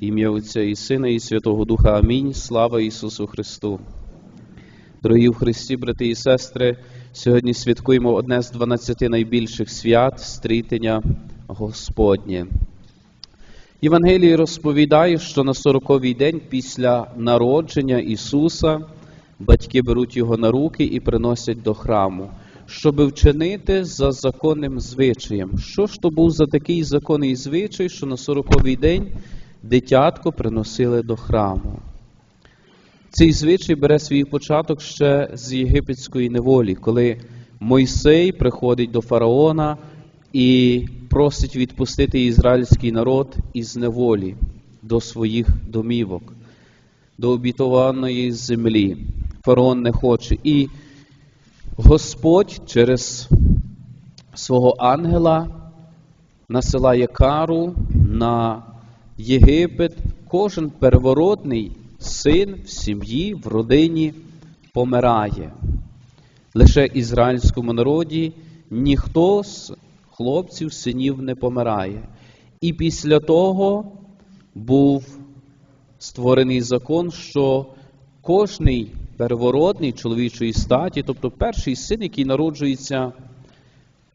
Ім'я Отця і Сина, і Святого Духа. Амінь. Слава Ісусу Христу. Дорогі в Христі, брати і сестри, сьогодні святкуємо одне з 12 найбільших свят стрітення Господнє. Євангеліє розповідає, що на 40-й день після народження Ісуса батьки беруть його на руки і приносять до храму, щоби вчинити за законним звичаєм. Що ж то був за такий законний звичай, що на 40-й день дитятко приносили до храму? Цей звичай бере свій початок ще з єгипетської неволі, коли Мойсей приходить до фараона і просить відпустити ізраїльський народ із неволі до своїх домівок, до обітованої землі. Фараон не хоче. І Господь через свого ангела насилає кару на Єгипет. Кожен переворотний син в сім'ї, в родині помирає. Лише ізраїльському народі ніхто з хлопців, синів не помирає. І після того був створений закон, що кожний переворотний чоловічої статі, тобто перший син, який народжується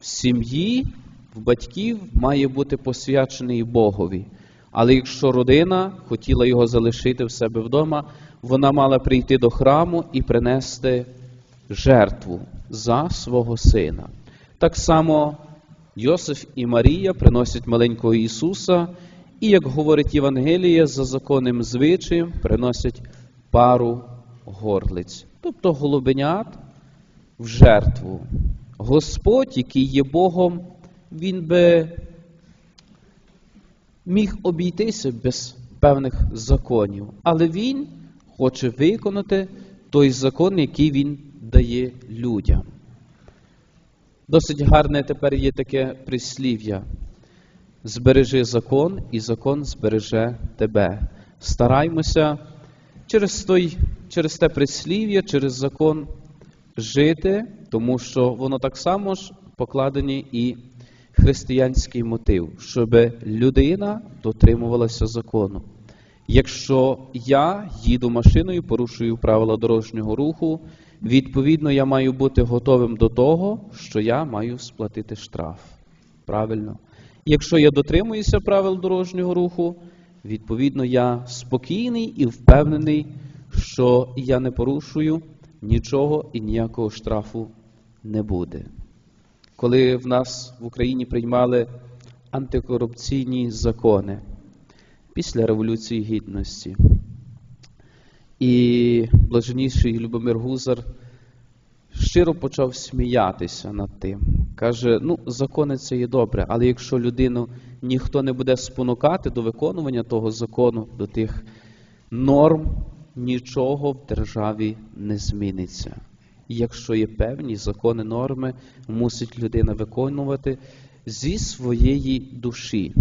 в сім'ї, в батьків, має бути посвячений Богові. Але якщо родина хотіла його залишити в себе вдома, вона мала прийти до храму і принести жертву за свого сина. Так само Йосиф і Марія приносять маленького Ісуса, і, як говорить Євангеліє, за законним звичаєм приносять пару горлиць, тобто голубенят в жертву. Господь, який є Богом, Він би міг обійтися без певних законів, але Він хоче виконати той закон, який Він дає людям. Досить гарне тепер є таке прислів'я. Збережи закон, і закон збереже тебе. Стараймося через той, через те прислів'я, через закон жити, тому що воно так само ж покладені і християнський мотив, щоб людина дотримувалася закону. Якщо я їду машиною, порушую правила дорожнього руху, відповідно я маю бути готовим до того, що я маю сплатити штраф. Правильно? Якщо я дотримуюся правил дорожнього руху, відповідно я спокійний і впевнений, що я не порушую нічого і ніякого штрафу не буде. Коли в нас в Україні приймали антикорупційні закони після Революції Гідності, і блаженніший Любомир Гузар щиро почав сміятися над тим. Каже: ну, закони це є добре, але якщо людину ніхто не буде спонукати до виконування того закону, до тих норм, нічого в державі не зміниться. І якщо є певні закони, норми, мусить людина виконувати зі своєї душі,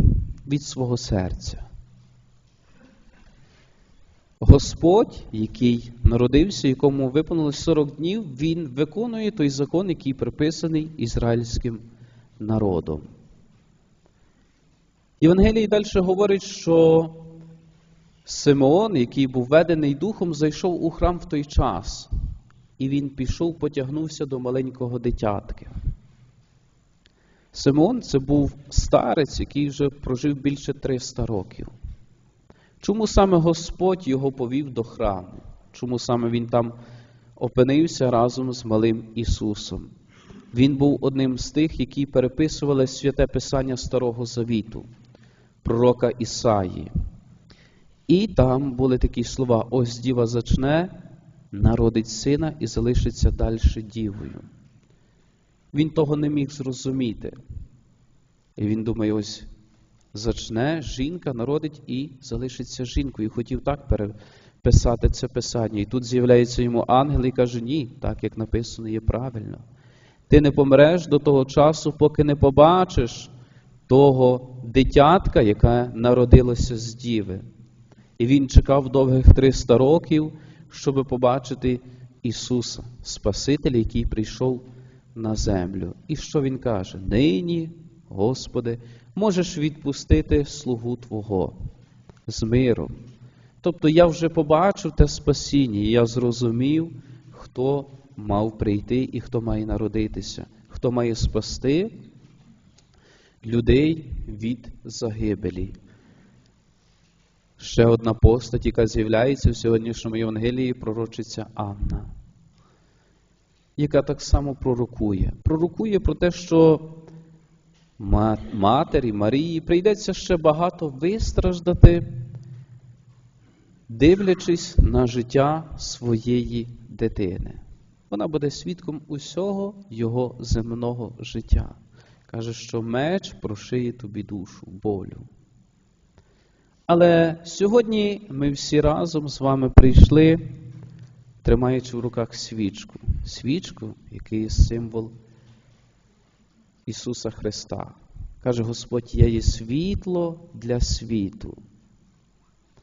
від свого серця. Господь, який народився, якому виповнилось 40 днів, Він виконує той закон, який приписаний ізраїльським народом. Євангелій далі говорить, що Симеон, який був ведений духом, зайшов у храм в той час, і він пішов, потягнувся до маленького дитятки. Симеон це був старець, який вже прожив більше 300 років. Чому саме Господь його повів до храму? Чому саме він там опинився разом з малим Ісусом? Він був одним з тих, які переписували святе Писання Старого Завіту, пророка Ісаї. І там були такі слова: ось діва зачне, народить сина і залишиться далі дівою. Він того не міг зрозуміти. І він думає, ось зачне, жінка народить і залишиться жінкою. І хотів так переписати це писання. І тут з'являється йому ангел і каже, ні, так як написано, є правильно. Ти не помреш до того часу, поки не побачиш того дитятка, яке народилося з діви. І він чекав довгих 300 років, щоб побачити Ісуса, Спасителя, який прийшов на землю. І що Він каже? Нині, Господи, можеш відпустити слугу Твого. з миром. Тобто я вже побачив те спасіння, і я зрозумів, хто мав прийти і хто має народитися, хто має спасти людей від загибелі. Ще одна постать, яка з'являється в сьогоднішньому Євангелії, пророчиця Анна, яка так само пророкує. Пророкує про те, що матері Марії прийдеться ще багато вистраждати, дивлячись на життя своєї дитини. Вона буде свідком усього його земного життя. Каже, що меч прошиє тобі душу, болю. Але сьогодні ми всі разом з вами прийшли, тримаючи в руках свічку. Свічку, який є символ Ісуса Христа. Каже Господь, я є світло для світу.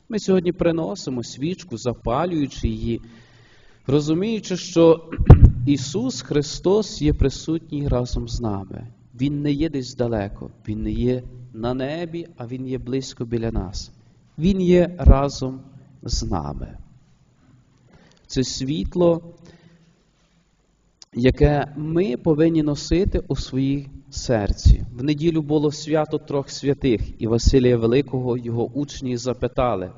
Ми сьогодні приносимо свічку, запалюючи її, розуміючи, що Ісус Христос є присутній разом з нами. Він не є десь далеко, Він не є на небі, а Він є близько біля нас. Він є разом з нами. Це світло, яке ми повинні носити у своїй серці. В неділю було свято трьох святих, і Василія Великого його учні запитали.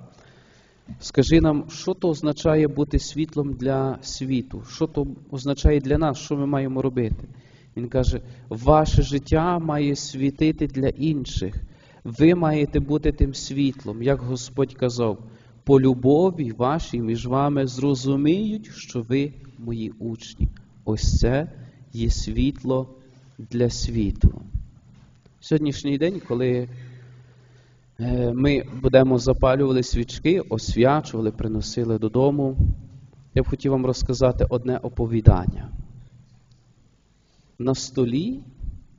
Скажи нам, що то означає бути світлом для світу? Що то означає для нас, що ми маємо робити? Він каже: ваше життя має світити для інших. Ви маєте бути тим світлом, як Господь казав, по любові вашій між вами зрозуміють, що ви мої учні. Ось це є світло для світу. Сьогоднішній день, коли е, ми будемо запалювали свічки, освячували, приносили додому, я б хотів вам розказати одне оповідання. На столі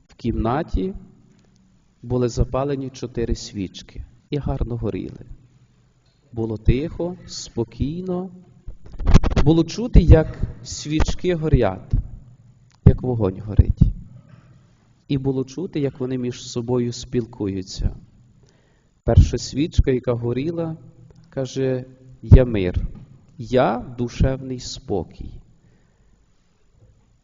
в кімнаті були запалені чотири свічки і гарно горіли. Було тихо, спокійно. Було чути, як свічки горять, як вогонь горить. І було чути, як вони між собою спілкуються. Перша свічка, яка горіла, каже: Я мир, я душевний спокій.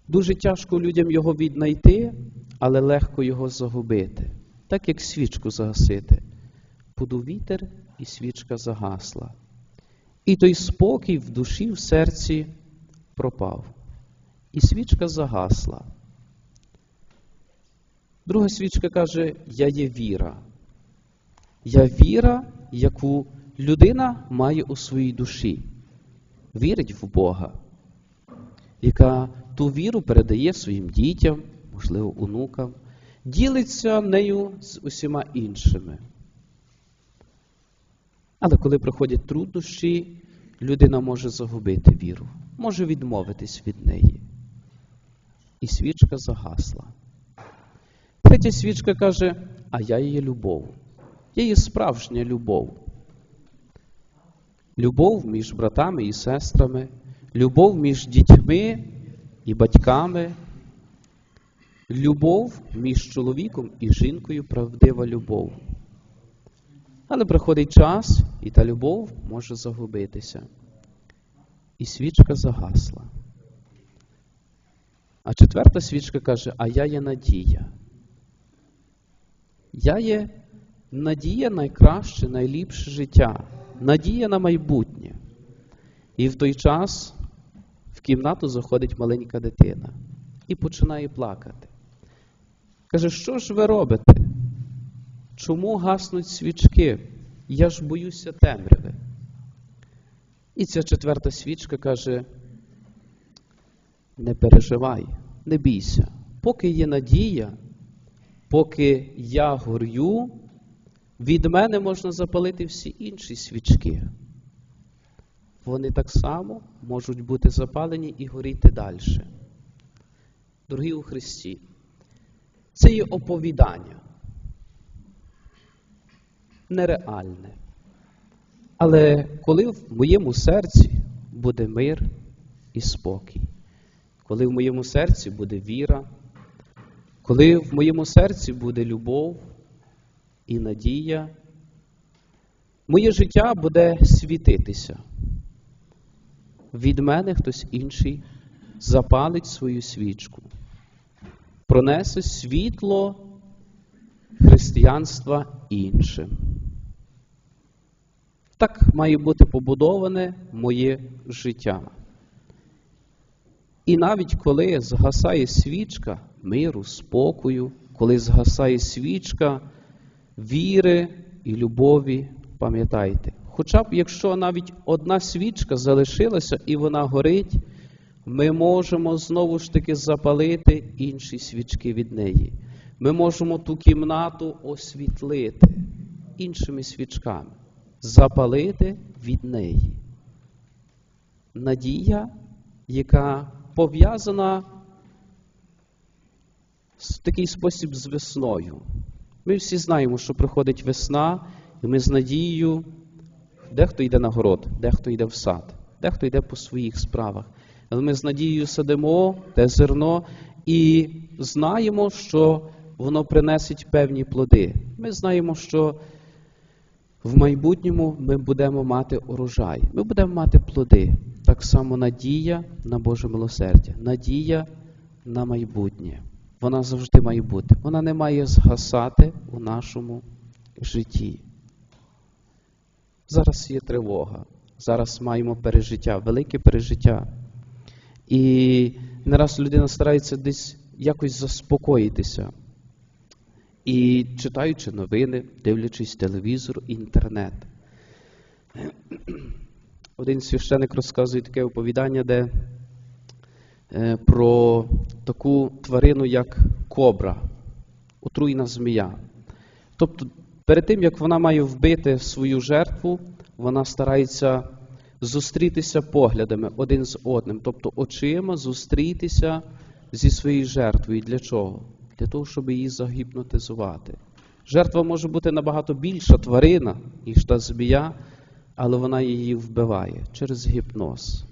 Дуже тяжко людям його віднайти, але легко його загубити так як свічку загасити. Подув вітер, і свічка загасла. І той спокій в душі, в серці пропав. І свічка загасла. Друга свічка каже: Я є віра. Я віра, яку людина має у своїй душі, вірить в Бога, яка ту віру передає своїм дітям, можливо, онукам ділиться нею з усіма іншими. Але коли приходять труднощі, людина може загубити віру, може відмовитись від неї. І свічка загасла. Третя свічка каже, а я її любов. Я є справжня любов. Любов між братами і сестрами, любов між дітьми і батьками, Любов між чоловіком і жінкою правдива любов. Але приходить час, і та любов може загубитися. І свічка загасла. А четверта свічка каже: А я є надія. Я є надія найкраще, найліпше життя, надія на майбутнє. І в той час в кімнату заходить маленька дитина і починає плакати. Каже, що ж ви робите? Чому гаснуть свічки? Я ж боюся темряви. І ця четверта свічка каже: не переживай, не бійся, поки є надія, поки я горю, від мене можна запалити всі інші свічки. Вони так само можуть бути запалені і горіти далі. Дорогі у Христі. Це є оповідання. Нереальне. Але коли в моєму серці буде мир і спокій, коли в моєму серці буде віра, коли в моєму серці буде любов і надія, Моє життя буде світитися. Від мене хтось інший запалить свою свічку, пронесе світло християнства іншим. Так має бути побудоване моє життя. І навіть коли згасає свічка миру, спокою, коли згасає свічка віри і любові, пам'ятайте, хоча б якщо навіть одна свічка залишилася і вона горить, ми можемо знову ж таки запалити інші свічки від неї. Ми можемо ту кімнату освітлити іншими свічками, запалити від неї. Надія, яка пов'язана в такий спосіб з весною. Ми всі знаємо, що приходить весна, і ми з надією, дехто йде на город, дехто йде в сад, дехто йде по своїх справах. Ми з надією садимо те зерно і знаємо, що воно принесить певні плоди. Ми знаємо, що в майбутньому ми будемо мати урожай, ми будемо мати плоди. Так само надія на Боже милосердя, надія на майбутнє. Вона завжди має бути. Вона не має згасати у нашому житті. Зараз є тривога. Зараз маємо пережиття, велике пережиття. І не раз людина старається десь якось заспокоїтися. І читаючи новини, дивлячись телевізор, інтернет. Один священик розказує таке оповідання, де е, про таку тварину, як кобра, отруйна змія. Тобто, перед тим, як вона має вбити свою жертву, вона старається зустрітися поглядами один з одним, тобто очима зустрітися зі своєю жертвою. Для чого? Для того, щоб її загіпнотизувати. Жертва може бути набагато більша тварина, ніж та змія, але вона її вбиває через гіпноз.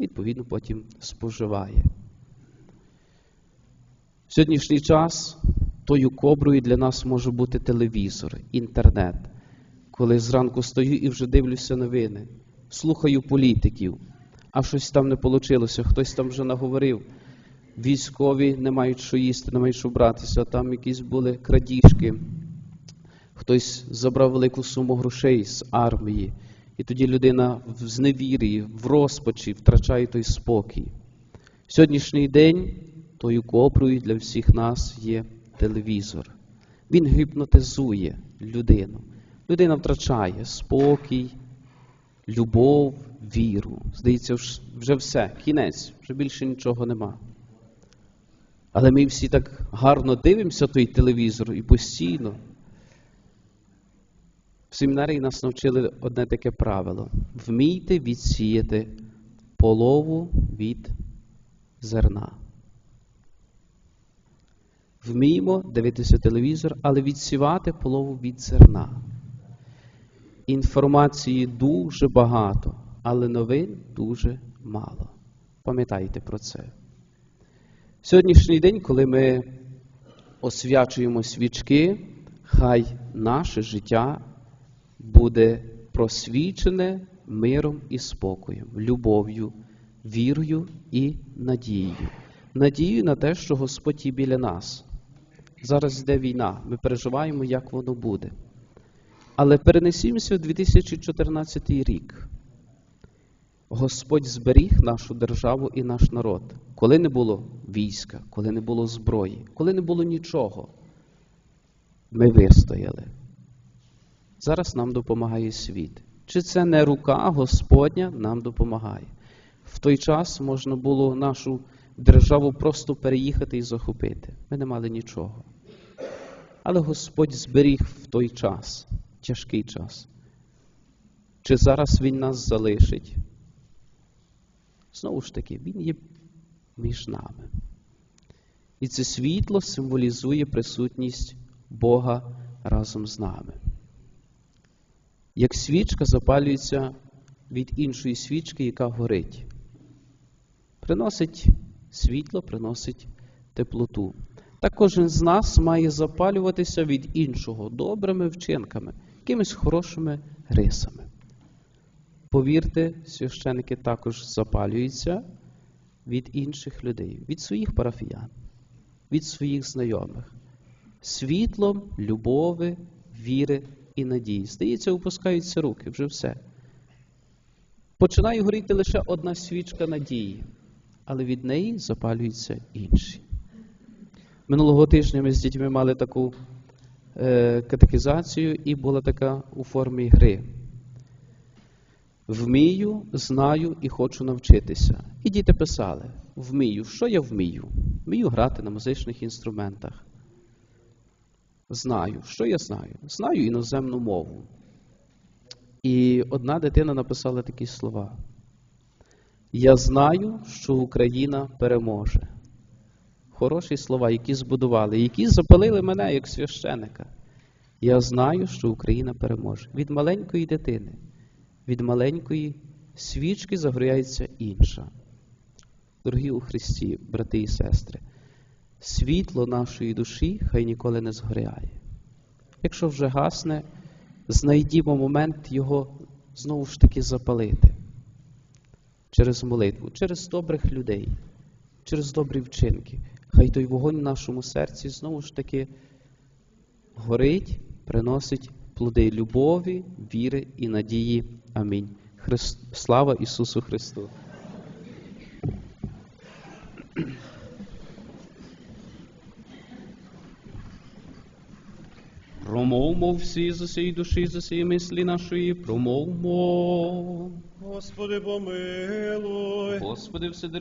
Відповідно, потім споживає. В сьогоднішній час тою коброю для нас може бути телевізор, інтернет. Коли зранку стою і вже дивлюся новини, слухаю політиків, а щось там не вийшло, хтось там вже наговорив. Військові не мають що їсти, не мають що братися, там якісь були крадіжки. Хтось забрав велику суму грошей з армії, і тоді людина в зневір'ї, в розпачі втрачає той спокій. Сьогоднішній день тою копрою для всіх нас є телевізор. Він гіпнотизує людину. Людина втрачає спокій, любов, віру. Здається, вже все, кінець, вже більше нічого нема. Але ми всі так гарно дивимося той телевізор і постійно. В семінарії нас навчили одне таке правило: вмійте відсіяти полову від зерна. Вміємо дивитися телевізор, але відсівати полову від зерна. Інформації дуже багато, але новин дуже мало. Пам'ятайте про це. Сьогоднішній день, коли ми освячуємо свічки, хай наше життя буде просвічене миром і спокоєм, любов'ю, вірою і надією. Надією на те, що Господь є біля нас. Зараз йде війна, ми переживаємо, як воно буде. Але перенесімося в 2014 рік. Господь зберіг нашу державу і наш народ, коли не було війська, коли не було зброї, коли не було нічого. Ми вистояли. Зараз нам допомагає світ. Чи це не рука Господня нам допомагає? В той час можна було нашу державу просто переїхати і захопити. Ми не мали нічого. Але Господь зберіг в той час, тяжкий час. Чи зараз Він нас залишить? Знову ж таки, Він є між нами. І це світло символізує присутність Бога разом з нами. Як свічка запалюється від іншої свічки, яка горить, приносить світло, приносить теплоту. Так кожен з нас має запалюватися від іншого добрими вчинками. Якимись хорошими рисами. Повірте, священики також запалюються від інших людей, від своїх парафіян, від своїх знайомих, світлом любови, віри і надії. Здається, опускаються руки, вже все. Починає горіти лише одна свічка надії, але від неї запалюються інші. Минулого тижня ми з дітьми мали таку катехізацію, і була така у формі гри. Вмію, знаю і хочу навчитися. І діти писали: вмію, що я вмію? Вмію грати на музичних інструментах. Знаю, що я знаю? Знаю іноземну мову. І одна дитина написала такі слова: Я знаю, що Україна переможе. Хороші слова, які збудували, які запалили мене як священика. Я знаю, що Україна переможе. Від маленької дитини, від маленької свічки загоряється інша. Дорогі у Христі, брати і сестри, світло нашої душі хай ніколи не згоряє. Якщо вже гасне, знайдімо момент його знову ж таки запалити через молитву, через добрих людей, через добрі вчинки. Хай той вогонь в нашому серці знову ж таки горить, приносить плоди любові, віри і надії. Амінь. Христ... Слава Ісусу Христу! Промовмо всі за сії душі, за сії мислі нашої, промовмо. Господи помилуй. Господи, Вседержитель,